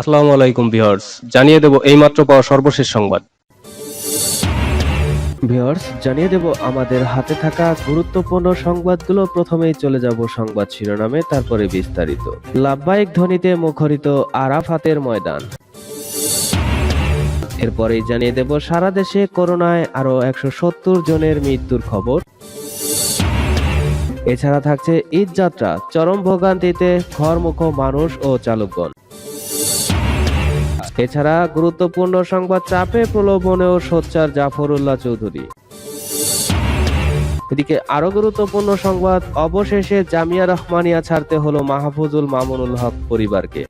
আসসালামু আলাইকুম ভিউয়ার্স, জানিয়ে দেব এইমাত্র পাওয়া সর্বশেষ সংবাদ। ভিউয়ার্স, জানিয়ে দেব আমাদের হাতে থাকা গুরুত্বপূর্ণ সংবাদগুলো, প্রথমেই চলে যাব সংবাদ শিরোনামে, তারপরে বিস্তারিত। লাভবাহিক ধ্বনিতে মুখরিত আরাফাতের ময়দান। এরপরেই জানিয়ে দেব সারা দেশে করোনায় আরও একশো সত্তর জনের মৃত্যুর খবর। এছাড়া থাকছে ঈদ যাত্রা, চরম ভোগান্তিতে ঘরমুখ মানুষ ও চালকগণ। এছাড়া গুরুত্বপূর্ণ সংবাদ চাপে প্রলোভনেও সোচ্চার জাফরুল্লাহ চৌধুরী। এদিকে আরও গুরুত্বপূর্ণ সংবাদ, অবশেষে জামিয়া রহমানিয়া ছাড়তে হলো মাহফুজুল মামুনুল হক পরিবারকে।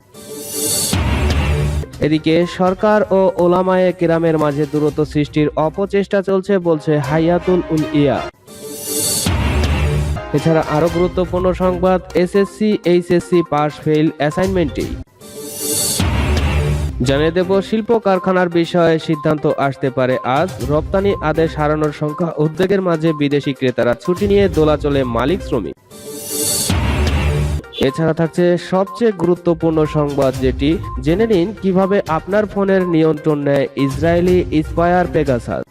এদিকে সরকার ও ওলামায়ে কেরামের মাঝে দূরত্ব সৃষ্টির অপচেষ্টা চলছে বলছে হাইয়াতুল উল ইয়া এছাড়া আরও গুরুত্বপূর্ণ সংবাদ, এসএসসি, এইচএসসি পাস ফেল অ্যাসাইনমেন্টেই। জানিয়ে দেব, শিল্প কারখানার বিষয়ে সিদ্ধান্ত আসতে পারে আজ। রপ্তানি আদেশ হারানোর সংখ্যা উদ্বেগের মাঝে বিদেশি ক্রেতারা ছুটি নিয়ে দোলাচলে মালিক শ্রমিক। এছাড়া থাকছে সবচেয়ে গুরুত্বপূর্ণ সংবাদ যেটি, জেনে নিন কীভাবে আপনার ফোনের নিয়ন্ত্রণ নেয় ইসরায়েলি ইন্সপায়ার পেগাসাস।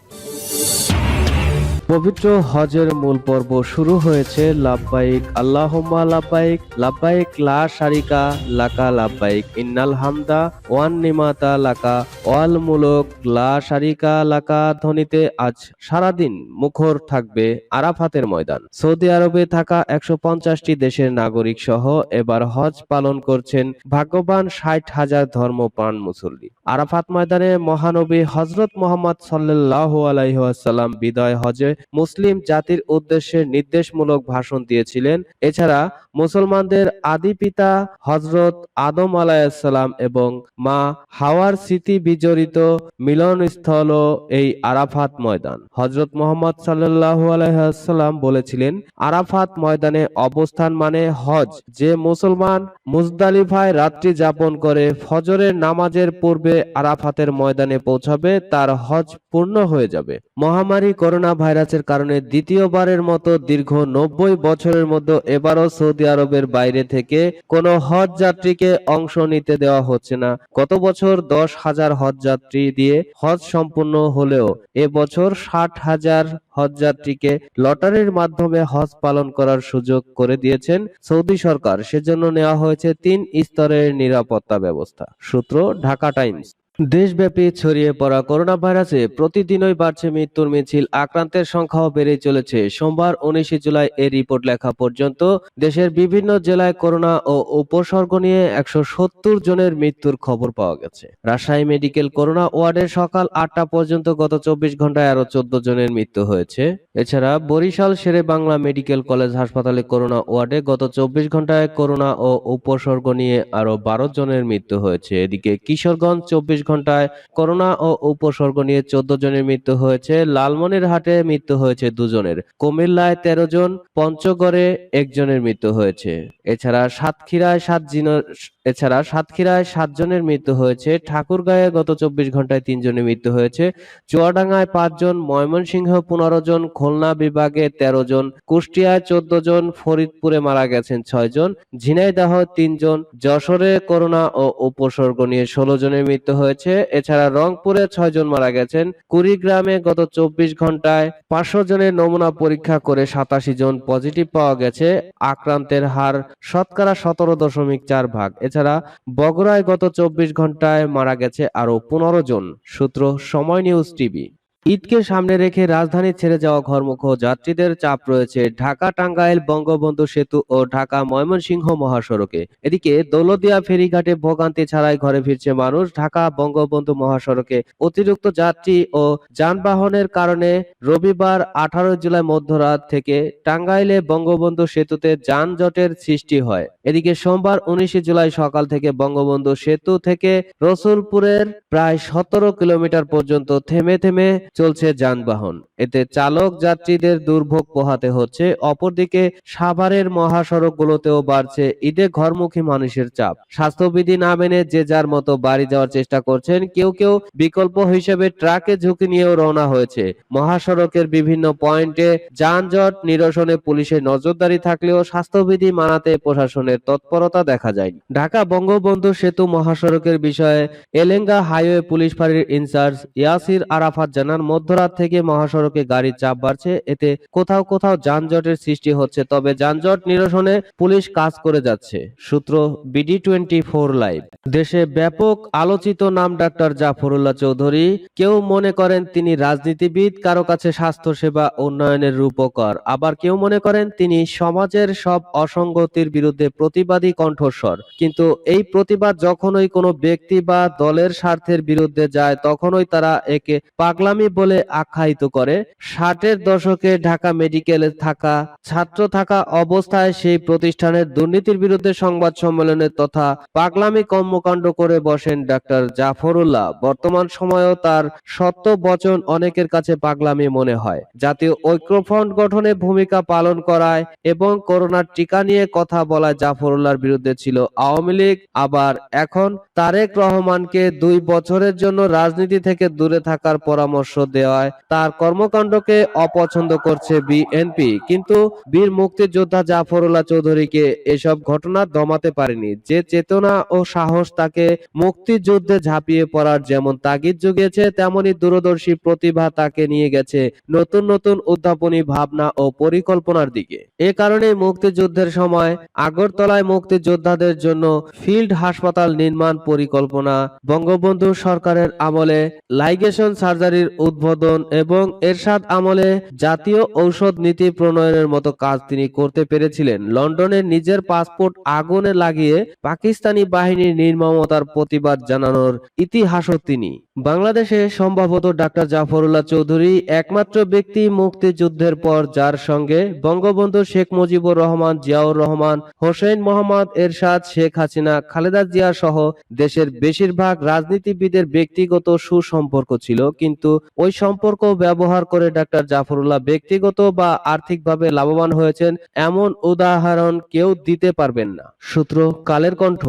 পবিত্র হজের মূল পর্ব শুরু হয়েছে লাভবাইক আল্লাহুম্মা লাভবাইক লাভবাইক লা শারিকা লাকা লাভবাইক ইন্নাল হামদা ওয়ান নিমাতা লাকা, ওয়াল মুলক লা শারিকা লাকা ধ্বনিতে আজ সারাদিন মুখর থাকবে আরাফাতের ময়দান। সৌদি আরবে থাকা একশো পঞ্চাশটি দেশের নাগরিক সহ এবার হজ পালন করছেন ভাগ্যবান ষাট হাজার ধর্মপ্রাণ মুসল্লি। আরাফাত ময়দানে মহানবী হজরত মোহাম্মদ সাল্লাহ আলাইহাল্লাম বিদায় হজে মুসলিম জাতির উদ্দেশ্যে নির্দেশমূলক ভাষণ দিয়েছিলেন। এছাড়া মুসলমানদের আদি পিতা হজরত আদম আলাইসাল্লাম এবং মা হাওয়ার স্মৃতি বিজড়িত মিলনস্থল এই আরাফাত ময়দান। হজরত মোহাম্মদ সাল্লাহ আলাইসাল্লাম বলেছিলেন, আরাফাত ময়দানে অবস্থান মানে হজ। যে মুসলমান মুজদালিফায় রাত্রি যাপন করে ফজরের নামাজের পূর্বে আরাফাতের ময়দানে পৌঁছাবে, তার হজ পূর্ণ হয়ে যাবে। মহামারী করোনা ভাইরাসের কারণে দ্বিতীয়বারের মতো দীর্ঘ নব্বই বছরের মধ্যে এবারও সৌদি আরবের বাইরে থেকে কোনো হজ যাত্রীকে অংশ নিতে দেওয়া হচ্ছে না। গত বছর দশ হাজার হজ যাত্রী দিয়ে হজ সম্পূর্ণ হলেও এবছর ষাট হাজার হজযাত্রীকে লটারির মাধ্যমে হজ পালন করার সুযোগ করে দিয়েছেন সৌদি সরকার। সেজন্য নেওয়া হয়েছে তিন স্তরের নিরাপত্তা ব্যবস্থা। সূত্র ঢাকা টাইমস। দেশব্যাপী ছড়িয়ে পড়া করোনা ভাইরাসে প্রতিদিনই বাড়ছে মৃত্যুর মিছিল। আক্রান্তের সংখ্যাও বেড়ে চলেছে। সোমবার উনিশে জুলাই এই রিপোর্ট লেখা পর্যন্ত দেশের বিভিন্ন জেলায় করোনা ও উপসর্গ নিয়ে একশো সত্তর জনের মৃত্যুর খবর পাওয়া গেছে। রাজশাহী মেডিকেল করোনা ওয়ার্ডে সকাল আটটা পর্যন্ত গত চব্বিশ ঘন্টায় আরও চোদ্দ জনের মৃত্যু হয়েছে। এছাড়া বরিশাল শেরে বাংলা মেডিকেল কলেজ হাসপাতালে করোনা ওয়ার্ডে গত চব্বিশ ঘন্টায় করোনা ও উপসর্গ নিয়ে আরও বারো জনের মৃত্যু হয়েছে। এদিকে কিশোরগঞ্জ, চব্বিশ ঘন্টায় করোনা ও উপসর্গ নিয়ে চোদ্দ জনের মৃত্যু হয়েছে লালমনিরহাটে মৃত্যু হয়েছে দুজনের। কুমিল্লায় তেরো জন, পঞ্চগড়ে একজনের মৃত্যু হয়েছে। এছাড়া সাতক্ষীরায় সাত জিন- এছাড়া সাতক্ষীরায় সাত জনের মৃত্যু হয়েছে, ঠাকুরগাঁয়ে গত চব্বিশ ঘন্টায় তিনজনের মৃত্যু হয়েছে, চুয়াডাঙ্গায় পাঁচজন ময়মনসিংহ পনেরো জন, খুলনা বিভাগে তেরো জন, কুষ্টিয়ায় চোদ্দ জন, ফরিদপুরে মারা গেছেন ছয় জন, ঝিনাইদহ তিনজন যশোরে করোনা ও উপসর্গ নিয়ে ষোলো জনের মৃত্যু হয়েছে। এছাড়া রংপুরে ছয় জন মারা গেছেন। কুড়িগ্রামে গত চব্বিশ ঘন্টায় পাঁচশো জনের নমুনা পরীক্ষা করে সাতাশি জন পজিটিভ পাওয়া গেছে। আক্রান্তের হার শতকরা সতেরো দশমিক চার ভাগ। এছাড়া বগুড়ায় গত চব্বিশ ঘন্টায় মারা গেছে আরও পনেরো জন। সূত্র সময় নিউজ টিভি। ঈদকে সামনে রেখে রাজধানী ছেড়ে যাওয়া ঘরমুখ যাত্রীদের চাপ রয়েছে ঢাকা টাঙ্গাইল বঙ্গবন্ধু সেতু ও ঢাকা ময়মনসিংহ মহাসড়কে। এদিকে দৌলদিয়া ফেরিঘাটে ভোগান্তি ছাড়াই ঘরে ফিরছে মানুষ। ঢাকা বঙ্গবন্ধু মহাসড়কে অতিরিক্ত যাত্রী ও যানবাহনের কারণে রবিবার আঠারো জুলাই মধ্যরাত থেকে টাঙ্গাইলে বঙ্গবন্ধু সেতুতে যানজটের সৃষ্টি হয়। এদিকে সোমবার উনিশে জুলাই সকাল থেকে বঙ্গবন্ধু সেতু থেকে রসুলপুরের প্রায় সতেরো কিলোমিটার পর্যন্ত থেমে থেমে চলছে যানবাহন। এতে চালক যাত্রীদের দুর্ভোগ পোহাতে হচ্ছে, অপরদিকে সাভারের মহাসড়কগুলোতেও বাড়ছে ঈদে ঘরমুখী মানুষের চাপ। স্বাস্থ্যবিধি না মেনে যে যার মতো বাড়ি যাওয়ার চেষ্টা করছেন, কেউ কেউ বিকল্প হিসেবে ট্রাকে ঝুঁকি নিয়েও রওনা হয়েছে। মহাসড়কের বিভিন্ন পয়েন্টে যানজট নিরসনে পুলিশের নজরদারি থাকলেও স্বাস্থ্যবিধি মানাতে প্রশাসনের তৎপরতা দেখা যায়নি। ঢাকা বঙ্গবন্ধু সেতু মহাসড়কের বিষয়ে এলেঙ্গা হাইওয়ে পুলিশ ফাঁড়ির ইনচার্জ ইয়াসির আরাফাত জানান মধ্যরাত থেকে মহাসড়কে গাড়ির চাপ বাড়ছে। এতে কোথাও কোথাও যানজটের সৃষ্টি হচ্ছে, তবে যানজট নিরসনে পুলিশ কাজ করে যাচ্ছে, সূত্র বিডি টোয়েন্টি ফোর লাইভ দেশে ব্যাপক আলোচিত নাম ডাক্তার জাফরুল্লাহ চৌধুরী। কেউ মনে করেন তিনি রাজনীতিবিদ, কারও কাছে স্বাস্থ্যসেবা, উন্নয়নের রূপকর। আবার কেউ মনে করেন তিনি সমাজের সব অসঙ্গতির বিরুদ্ধে প্রতিবাদী কণ্ঠস্বর। কিন্তু এই প্রতিবাদ যখনই কোনো ব্যক্তি বা দলের স্বার্থের বিরুদ্ধে যায়, তখনই তারা একে পাগলামি বলে আখ্যায়িত করে, ষাটের দশকে ঢাকা মেডিকেলে থাকা, ছাত্র থাকা অবস্থায় সেই প্রতিষ্ঠানের দুর্নীতির বিরুদ্ধে সংবাদ সম্মেলনে তথা পাগলামি কর্মকাণ্ড করে বসেন ডাক্তার জাফরুল্লাহ। বর্তমান সময়েও তার সত্য বচন অনেকের কাছে পাগলামি মনে হয়। জাতীয় ঐক্যফ্রন্ট গঠনে ভূমিকা পালন করায় এবং করোনার টিকা নিয়ে কথা বলায় জাফরুল্লাহর বিরুদ্ধে ছিল আওয়ামী লীগ। আবার এখন তারেক রহমানকে দুই বছরের জন্য রাজনীতি থেকে দূরে থাকার পরামর্শ দেওয়ায় তার কর্মকাণ্ডকে অপছন্দ করছে বিএনপি। কিন্তু বীর মুক্তিযোদ্ধা জাফরুল্লাহ চৌধুরীকে এসব ঘটনা দমাতে পারেনি। যে চেতনা ও সাহস তাকে মুক্তিযুদ্ধে ঝাঁপিয়ে পড়ার যেমন তাগিদ জুগিয়েছে, তেমনি দূরদর্শী প্রতিভা তাকে নিয়ে গেছে নতুন নতুন উদ্ভাবনী ভাবনা ও পরিকল্পনার দিকে। এ কারণে মুক্তিযুদ্ধের সময় আগরতলায় মুক্তিযোদ্ধাদের জন্য ফিল্ড হাসপাতাল নির্মাণ পরিকল্পনা বঙ্গবন্ধু সরকারের আমলে লাইগেশন সার্জারির উদ্বোধন এবং এরশাদ আমলে জাতীয় ঔষধ নীতি প্রণয়নের মতো কাজ তিনি করতে পেরেছিলেন। লন্ডনে নিজের পাসপোর্ট আগুনে লাগিয়ে পাকিস্তানি বাহিনীর নির্মমতার প্রতিবাদ জানানোর ইতিহাসও তিনি। বাংলাদেশে সম্ভবত ডাক্তার জাফরুল্লাহ চৌধুরী একমাত্র ব্যক্তি মুক্তিযুদ্ধের পর যার সঙ্গে বঙ্গবন্ধু শেখ মুজিবুর রহমান, জিয়াউর রহমান, হোসেন মোহাম্মদ এরশাদ, শেখ হাসিনা, খালেদা জিয়া সহ দেশের বেশিরভাগ রাজনীতিবিদের ব্যক্তিগত সুসম্পর্ক ছিল। কিন্তু ওই সম্পর্ক ব্যবহার করে ডাক্তার জাফরুল্লাহ ব্যক্তিগত বা আর্থিকভাবে লাভবান হয়েছেন এমন উদাহরণ কেউ দিতে পারবেন না। সূত্র কালের কণ্ঠ।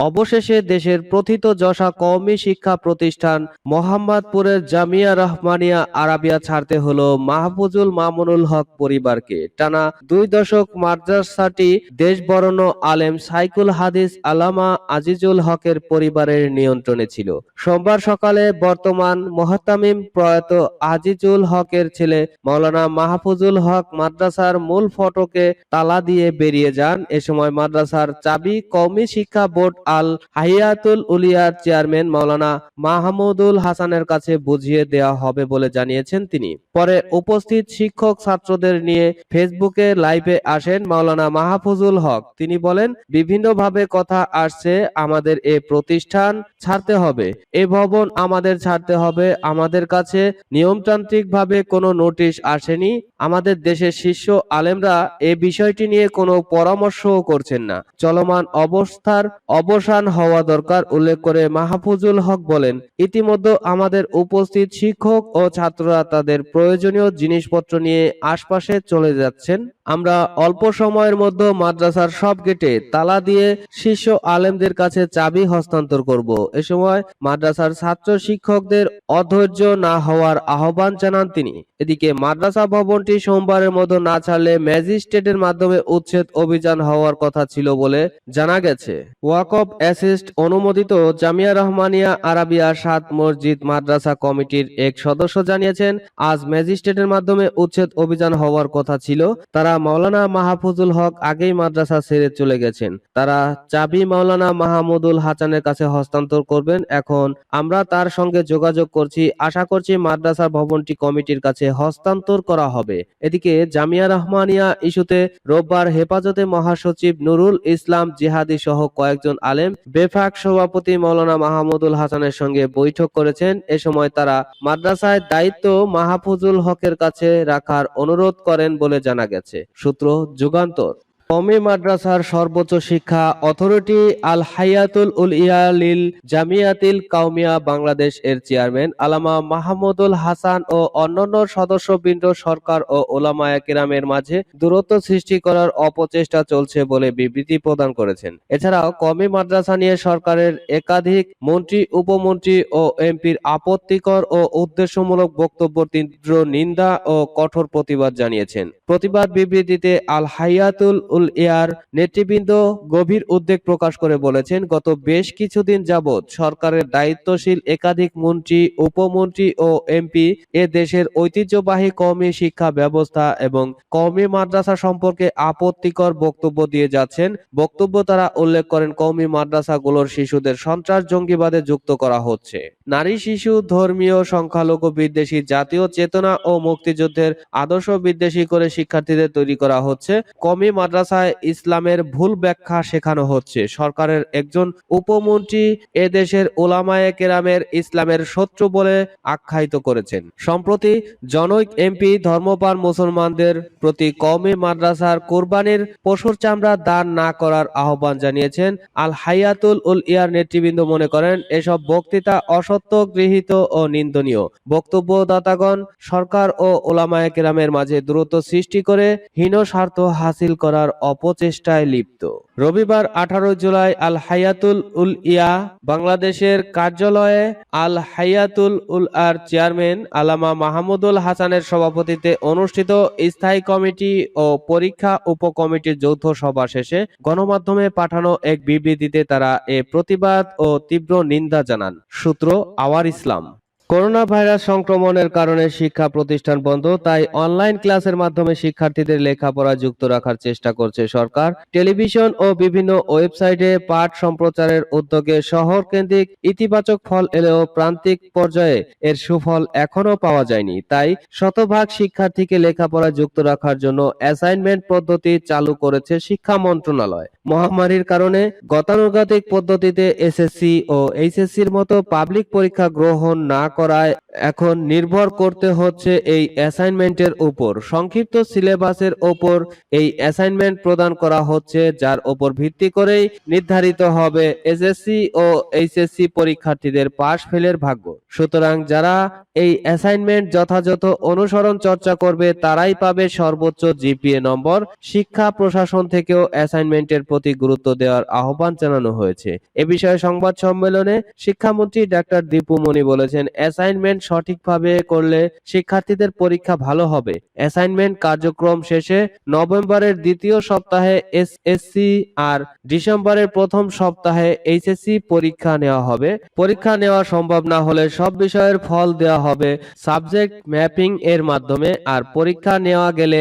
অবশেষে দেশের প্রথিত যশা কওমি শিক্ষা প্রতিষ্ঠান মোহাম্মদপুরের জামিয়া রহমানিয়া আরাবিয়া ছাড়তে হলো মাহফুজুল মামুনুল হক পরিবারকে। টানা দুই দশক মাদ্রাসাটি দেশ বরণ আলেম সাইকুল হাদিস আলামা আজিজুল হকের পরিবারের নিয়ন্ত্রণে ছিল। সোমবার সকালে বর্তমান মহাতামিম প্রয়াত আজিজুল হকের ছেলে মাওলানা মাহফুজুল হক মাদ্রাসার মূল ফটকে তালা দিয়ে বেরিয়ে যান। এ সময় মাদ্রাসার চাবি কওমি শিক্ষা বোর্ড আল হাইয়াতুল উলিয়ার চেয়ারম্যান মাওলানা মাহমুদুল হাসানের কাছে বুঝিয়ে দেওয়া হবে বলে জানিয়েছেন তিনি। পরে উপস্থিত শিক্ষক ছাত্রদের নিয়ে ফেসবুকে লাইভে আসেন মাওলানা মাহফুজুল হক। তিনি বলেন, বিভিন্নভাবে কথা আসছে, আমাদের এ প্রতিষ্ঠান ছাড়তে হবে। এ ভবন আমাদের ছাড়তে হবে। আমাদের কাছে নিয়মতান্ত্রিকভাবে কোনো নোটিশ আসেনি। আমাদের দেশের শীর্ষ আলেমরা এ বিষয়টি নিয়ে কোনো পরামর্শও করছেন না। চলমান অবস্থার অবসান হওয়া দরকার উল্লেখ করে মাহফুজুল হক বলেন, ইতিমধ্যে আমাদের উপস্থিত শিক্ষক ও ছাত্ররা তাদের প্রয়োজনীয় জিনিসপত্র নিয়ে আশপাশে চলে যাচ্ছেন। আমরা অল্প সময়ের মধ্যে মাদ্রাসার সব গেটে তালা দিয়ে শীর্ষ আলেমদের কাছে চাবি হস্তান্তর করব। এ সময় মাদ্রাসার ছাত্র শিক্ষকদের অধৈর্য না হওয়ার আহ্বান জানান তিনি। এদিকে মাদ্রাসা ভবনটি সোমবারের মতো না ছাড়লে ম্যাজিস্ট্রেটের মাধ্যমে উচ্ছেদ অভিযান হওয়ার কথা ছিল বলে জানা গেছে। ওয়াকফ অ্যাসিস্ট অনুমোদিত জামিয়া রহমানিয়া আরাবিয়া সাত মসজিদ মাদ্রাসা কমিটির এক সদস্য জানিয়েছেন, আজ ম্যাজিস্ট্রেটের মাধ্যমে উচ্ছেদ অভিযান হওয়ার কথা ছিল। তারা মাওলানা মাহফুজুল হক আগেই মাদ্রাসা ছেড়ে চলে গেছেন। তারা চাবি মাওলানা মাহমুদুল হাসানের কাছে হস্তান্তর করবেন। এখন আমরা তার সঙ্গে যোগাযোগ করছি। আশা করছি মাদ্রাসা ভবনটি কমিটির কাছে হস্তান্তর করা হবে। এদিকে জামিয়া রহমানিয়া ইস্যুতে রোববার হেফাজতে মহাসচিব নুরুল ইসলাম জিহাদি সহ কয়েকজন আলেম বেফাক সভাপতি মৌলানা মাহমুদুল হাসানের সঙ্গে বৈঠক করেছেন। এ সময় তারা মাদ্রাসায় দায়িত্ব মাহফুজুল হকের কাছে রাখার অনুরোধ করেন বলে জানা গেছে। সূত্র যুগান্তর। কমি মাদ্রাসার সর্বোচ্চ শিক্ষা অথরিটি আল হায়াতুল উল ইয়ালিল জামিয়াতিল কাউমিয়া বাংলাদেশ এর চেয়ারম্যান আলামা মাহমুদুল হাসান ও অন্যান্য সদস্যবৃন্দ, সরকার ও ওলামায়া কিরামের মাঝে দূরত্ব সৃষ্টি করার অপচেষ্টা চলছে বলে বিবৃতি প্রদান করেছেন। এছাড়াও কমি মাদ্রাসা নিয়ে সরকারের একাধিক মন্ত্রী, উপমন্ত্রী ও এমপির আপত্তিকর ও উদ্দেশ্যমূলক বক্তব্য তীব্র নিন্দা ও কঠোর প্রতিবাদ জানিয়েছেন। প্রতিবাদ বিবৃতিতে আল হায়াতুল উল ইয়ার নেতৃবৃন্দ গভীর উদ্বেগ প্রকাশ করে বলেছেন, গত বেশ কিছুদিন যাবৎ সরকারের দায়িত্বশীল একাধিক মন্ত্রী, উপমন্ত্রী ও এমপি এ দেশের ঐতিহ্যবাহী কওমি শিক্ষা ব্যবস্থা এবং কওমি মাদ্রাসা সম্পর্কে আপত্তিকর বক্তব্য দিয়ে যাচ্ছেন। বক্তব্য তারা উল্লেখ করেন, কওমি মাদ্রাসাগুলোর শিশুদের সন্ত্রাস জঙ্গিবাদে যুক্ত করা হচ্ছে। নারী, শিশু, ধর্মীয়, সংখ্যালঘু, বিদ্বেষী, জাতীয় চেতনা ও মুক্তিযুদ্ধের আদর্শ বিদ্বেষী করে শিক্ষার্থীদের তৈরি করা হচ্ছে। কমি মাদ্রাসায় ইসলামের ভুল ব্যাখ্যা শেখানো হচ্ছে। সরকারের একজন উপমন্ত্রী এদেশের ওলামায়ে কেরামের ইসলামের শত্রু বলে আখ্যায়িত করেছেন। সম্প্রতি জনৈক এমপি ধর্মপান মুসলমানদের প্রতি কওমি মাদ্রাসার কোরবানির পশুর চামড়া দান না করার আহ্বান জানিয়েছেন আল হায়াতুল উল ইয়ার নেতৃবৃন্দ মনে করেন এসব বক্তৃতা অসত্য, গৃহীত ও নিন্দনীয়। বক্তব্যদাতাগণ সরকার ও ওলামায়ে কেরামের মাঝে দূরত্ব সৃষ্টি করে হীন স্বার্থ হাসিল করার অপচেষ্টায় লিপ্ত। রবিবার আঠারো জুলাই আল হায়াতুল উল ইয়া বাংলাদেশের কার্যালয়ে আল হায়াতুল উল আর চেয়ারম্যান আলামা মাহমুদুল হাসানের সভাপতিত্বে অনুষ্ঠিত স্থায়ী কমিটি ও পরীক্ষা উপকমিটির যৌথ সভা শেষে গণমাধ্যমে পাঠানো এক বিবৃতিতে তারা এ প্রতিবাদ ও তীব্র নিন্দা জানান। সূত্র আওয়ার ইসলাম। করোনা ভাইরাস সংক্রমণের কারণে শিক্ষা প্রতিষ্ঠান বন্ধ, তাই অনলাইন ক্লাসের মাধ্যমে শিক্ষার্থীদের লেখাপড়া যুক্ত রাখার চেষ্টা করছে সরকার। টেলিভিশন ও বিভিন্ন ওয়েবসাইটে পাঠ সম্প্রচারের উদ্যোগে শহর কেন্দ্রিক ইতিবাচক ফল এলেও প্রান্তিক পর্যায়ে এর সুফল এখনও পাওয়া যায়নি। তাই শতভাগ শিক্ষার্থীকে লেখাপড়া যুক্ত রাখার জন্য অ্যাসাইনমেন্ট পদ্ধতি চালু করেছে শিক্ষা মন্ত্রণালয়। মহামারীর কারণে গতানুগতিক পদ্ধতিতে এসএসসি ও এইচএসসির মতো পাবলিক পরীক্ষা গ্রহণ না করায় এখন নির্ভর করতে হচ্ছে এই অ্যাসাইনমেন্টের উপর। সংক্ষিপ্ত সিলেবাসের ওপর এই অ্যাসাইনমেন্ট প্রদান করা হচ্ছে, যার ওপর ভিত্তি করেই নির্ধারিত হবে এসএসসি ও এইচএসসি পরীক্ষার্থীদের পাশ ফেলের ভাগ্য। সুতরাং যারা এই অ্যাসাইনমেন্ট যথাযথ অনুসরণ চর্চা করবে, তারাই পাবে সর্বোচ্চ জিপিএ নম্বর। শিক্ষা প্রশাসন থেকেও অ্যাসাইনমেন্টের প্রতি গুরুত্ব দেওয়ার আহ্বান জানানো হয়েছে। এ বিষয়ে সংবাদ সম্মেলনে শিক্ষামন্ত্রী ডাক্তার দীপু মনি বলেছেন, অ্যাসাইনমেন্ট সঠিকভাবে করলে শিক্ষার্থীদের পরীক্ষা ভালো হবে। অ্যাসাইনমেন্ট কার্যক্রম শেষে নভেম্বরের দ্বিতীয় সপ্তাহে এসএসসি আর ডিসেম্বরের প্রথম সপ্তাহে এইচএসসি পরীক্ষা নেওয়া হবে। পরীক্ষা নেওয়া সম্ভব না হলে সব বিষয়ের ফল দেওয়া হবে সাবজেক্ট ম্যাপিং এর মাধ্যমে। আর পরীক্ষা নেওয়া গেলে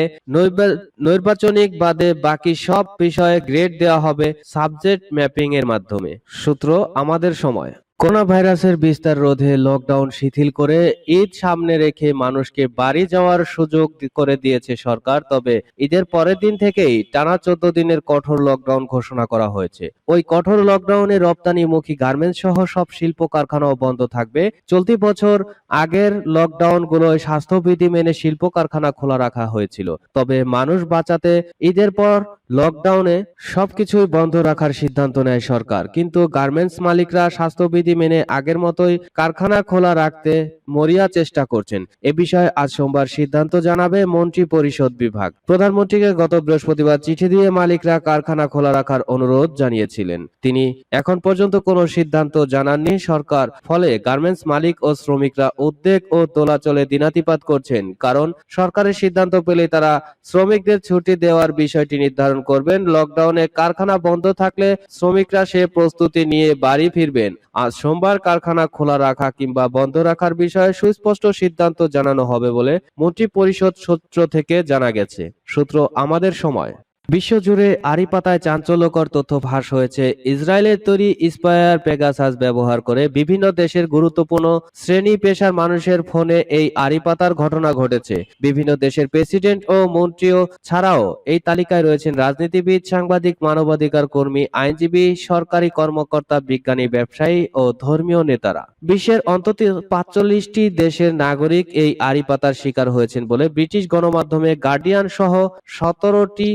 নৈর্বাচনিক বাদে বাকি সব বিষয়ে গ্রেড দেওয়া হবে সাবজেক্ট ম্যাপিং এর মাধ্যমে। সূত্র আমাদের সময়। করোনা ভাইরাসের বিস্তার রোধে লকডাউন শিথিল করে ঈদ সামনে রেখে মানুষকে বাড়ি যাওয়ার সুযোগ করে দিয়েছে সরকার। তবে ঈদের পরের দিন থেকেই টানা চোদ্দ দিনের কঠোর লকডাউন ঘোষণা করা হয়েছে। ওই কঠোর লকডাউনে রপ্তানিমুখী গার্মেন্টস সহ সব শিল্প কারখানাও বন্ধ থাকবে। চলতি বছর আগের লকডাউন গুলোয় স্বাস্থ্যবিধি মেনে শিল্প কারখানা খোলা রাখা হয়েছিল। তবে মানুষ বাঁচাতে ঈদের পর লকডাউনে সবকিছুই বন্ধ রাখার সিদ্ধান্ত নেয় সরকার। কিন্তু গার্মেন্টস মালিকরা স্বাস্থ্যবিধি মেনে আগের মতোই কারখানা খোলা রাখতে মরিয়া চেষ্টা করছেন। এ বিষয়ে আজ সোমবার সিদ্ধান্ত জানাবে মন্ত্রী পরিষদ বিভাগ। প্রধানমন্ত্রীকে গত বৃহস্পতিবার চিঠি দিয়ে মালিকরা কারখানা খোলা রাখার অনুরোধ জানিয়েছিলেন। তিনি, এখন পর্যন্ত কোনো সিদ্ধান্ত জানাননি সরকার। ফলে গার্মেন্টস মালিক ও শ্রমিকরা উদ্বেগ ও দোলাচলে দিনাতিপাত করছেন। কারণ সরকারের সিদ্ধান্ত পেলে তারা শ্রমিকদের ছুটি দেওয়ার বিষয়টি নির্ধারণ করবেন। লকডাউনে কারখানা বন্ধ থাকলে শ্রমিকরা সে প্রস্তুতি নিয়ে বাড়ি ফিরবেন। আজ সোমবার কারখানা খোলা রাখা কিংবা বন্ধ রাখার বিষয়ে সুস্পষ্ট সিদ্ধান্ত জানানো হবে বলে মন্ত্রিপরিষদ সূত্র থেকে জানা গেছে। সূত্র আমাদের সময়। বিশ্বজুড়ে আড়ি পাতায় চাঞ্চল্যকর তথ্য ফাঁস হয়েছে। ইসরায়েলের তৈরি ইন্সপায়ার পেগাসাস ব্যবহার করে বিভিন্ন দেশের গুরুত্বপূর্ণ শ্রেণি পেশার মানুষের ফোনে এই আড়ি পাতার ঘটনা ঘটেছে। বিভিন্ন দেশের প্রেসিডেন্ট ও মন্ত্রীও ছাড়াও এই তালিকায় রয়েছেন রাজনীতিবিদ, সাংবাদিক, মানবাধিকার কর্মী, আইনজীবী, সরকারি কর্মকর্তা, বিজ্ঞানী, ব্যবসায়ী ও ধর্মীয় নেতারা। বিশ্বের অন্তত পাঁচচল্লিশটি দেশের নাগরিক এই আড়ি পাতার শিকার হয়েছেন বলে ব্রিটিশ গণমাধ্যমে গার্ডিয়ান সহ সতেরোটি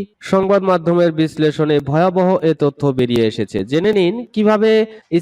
সংবাদ মাধ্যমের বিশ্লেষণে ভয়াবহ এ তথ্য বেরিয়ে এসেছে। জেনে নিন, কীভাবে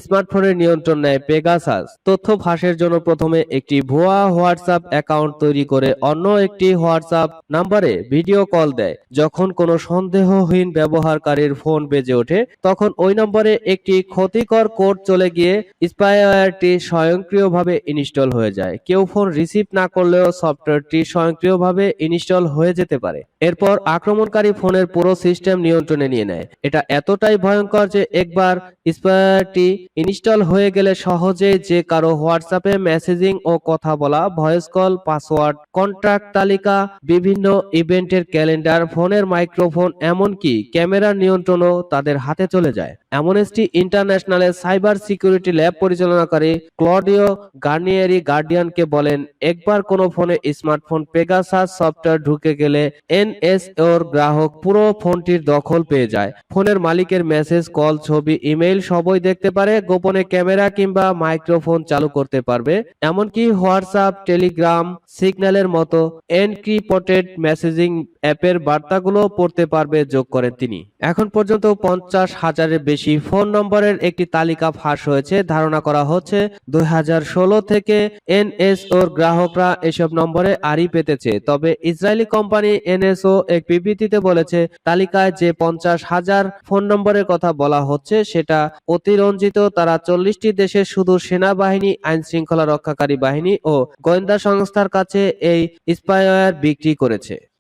স্মার্টফোনের নিয়ন্ত্রণ নেয় পেগাসাস? তথ্য ফাঁসের জন্য প্রথমে একটি ভুয়া হোয়াটসঅ্যাপ অ্যাকাউন্ট তৈরি করে অন্য একটি হোয়াটসঅ্যাপ নাম্বারে ভিডিও কল দেয়। যখন কোনো সন্দেহহীন ব্যবহারকারীর ফোন বেজে ওঠে, তখন ওই নম্বরে একটি ক্ষতিকর কোড চলে গিয়ে স্পাইওয়্যারটি স্বয়ংক্রিয়ভাবে ইনস্টল হয়ে যায়। কেউ ফোন রিসিভ না করলেও সফটওয়্যারটি স্বয়ংক্রিয়ভাবে ইনস্টল হয়ে যেতে পারে। এরপর আক্রমণকারী ফোনের পুরো সিস্টেম নিয়ন্ত্রণে নিয়ে নেয়। এটা এতটাই ভয়ঙ্কর যে একবার স্পায়ারটি ইনস্টল হয়ে গেলে সহজে যে কারও হোয়াটসঅ্যাপে মেসেজিং ও কথা বলা, ভয়েস কল, পাসওয়ার্ড কন্ট্রাক্ট তালিকা, বিভিন্ন ইভেন্টের ক্যালেন্ডার, ফোনের মাইক্রোফোন, এমনকি ক্যামেরার নিয়ন্ত্রণও তাদের হাতে চলে যায়। অ্যামনেস্টি ইন্টারন্যাশনালের সাইবার সিকিউরিটি ল্যাব পরিচালনাকারী ক্লডিও গার্নিয়ারি গার্ডিয়ানকে বলেন, একবার কোনো ফোনে স্মার্টফোন পেগাসাস সফটওয়্যার ঢুকে গেলে এনএসওর গ্রাহক পুরো ফোনটির দখল পেয়ে যায়। ফোনের মালিকের মেসেজ, কল, ছবি, ইমেইল সবই দেখতে পারে, গোপনে ক্যামেরা কিংবা মাইক্রোফোন চালু করতে পারবে। এমনকি হোয়াটসঅ্যাপ, টেলিগ্রাম, সিগন্যালের মতো এনক্রিপ্টেড মেসেজিং অ্যাপের বার্তাগুলো পড়তে পারবে, যোগ করেন তিনি। এখন পর্যন্ত পঞ্চাশ হাজারের বেশি ফোন নম্বরের একটি তালিকা ফাঁস হয়েছে। ধারণা করা হচ্ছে দুই হাজার ষোলো থেকে এনএসওর গ্রাহকরা এসব নম্বরে আড়ি পেতেছে। তবে ইসরায়েলি কোম্পানি এনএসও এক বিবৃতিতে বলেছে, তালিকায় যে পঞ্চাশ হাজার ফোন নম্বরের কথা বলা হচ্ছে, সেটা অতিরঞ্জিত। তারা চল্লিশটি দেশের শুধু সেনাবাহিনী আইন শৃঙ্খলা রক্ষাকারী বাহিনী ও গোয়েন্দা সংস্থার কাছে এই স্পাইওয়্যার বিক্রি করেছে।